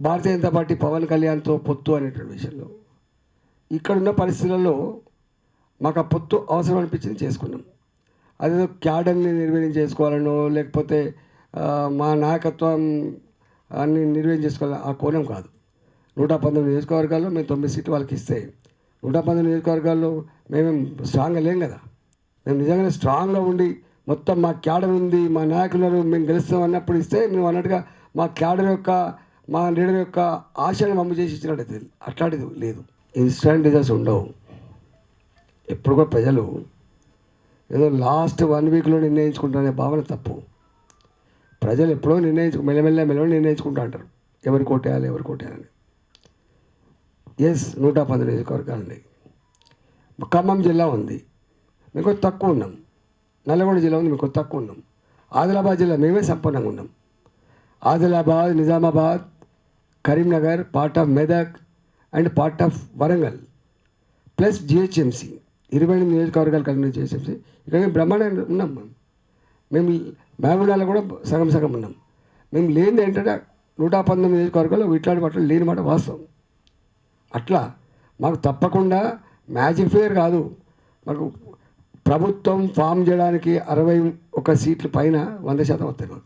Bharatiya Janata party Pawan కళ్యాణ్తో పొత్తు అనేటువంటి విషయంలో. ఇక్కడున్న పరిస్థితులలో మాకు ఆ పొత్తు అవసరం అనిపించింది చేసుకున్నాం. అదేదో క్యాడర్ని నిర్వీర్యం చేసుకోవాలనో లేకపోతే మా నాయకత్వం అన్ని నిర్వీర్యం చేసుకోవాలి ఆ కోణం కాదు. నూట పంతొమ్మిది నియోజకవర్గాల్లో మేము తొమ్మిది సీట్లు వాళ్ళకి ఇస్తే నూట పంతొమ్మిది నియోజకవర్గాల్లో మేమేం స్ట్రాంగ్గా లేం కదా. మేము నిజంగానే స్ట్రాంగ్గా ఉండి మొత్తం మా క్యాడర్ ఉంది మా నాయకులను మేము గెలుస్తాం అన్నప్పుడు ఇస్తే మేము అన్నట్టుగా మా క్యాడర్ యొక్క మా లీడర్ యొక్క ఆశయాన్ని మమ్మ చేసి ఇచ్చినట్టయితే అట్లాంటిది లేదు. ఇన్స్టాంట్ రిజల్ట్స్ ఉండవు. ఎప్పుడు కూడా ప్రజలు ఏదో లాస్ట్ వన్ వీక్లో నిర్ణయించుకుంటారనే భావన తప్పు. ప్రజలు ఎప్పుడో నిర్ణయించు మెల్లమెల్ల మెల్లమెల్ల నిర్ణయించుకుంటా అంటారు. ఎవరు కొట్టేయాలి ఎవరు కొట్టేయాలని. ఎస్ నూట పది నియోజకవర్గాలు ఉన్నాయి ఖమ్మం జిల్లా ఉంది. మేము తక్కువ ఉన్నాం. నల్లగొండ జిల్లా ఉంది మేము తక్కువ ఉన్నాం. ఆదిలాబాద్ జిల్లా మేమే సంపన్నంగా ఉన్నాం. Adilabad Nizamabad Karimnagar part of Medak and part of Warangal plus GHMC ఇరవై ఎనిమిది నియోజకవర్గాలు కలిగిన జిహెచ్ఎంసి ఇక్కడ మేము బ్రహ్మాండంగా ఉన్నాం మేము మేము మహబూబ్నాలో కూడా సగం సగం ఉన్నాం. మేము లేనిది ఏంటంటే నూట పంతొమ్మిది నియోజకవర్గాల్లో ఇట్లాంటి మాటలు లేని మాట వాస్తవం. అట్లా మాకు తప్పకుండా మ్యాజిక్ ఫేర్ కాదు. మాకు ప్రభుత్వం ఫామ్ చేయడానికి అరవై ఒక సీట్లు పైన వంద శాతం వస్తాయి మాకు.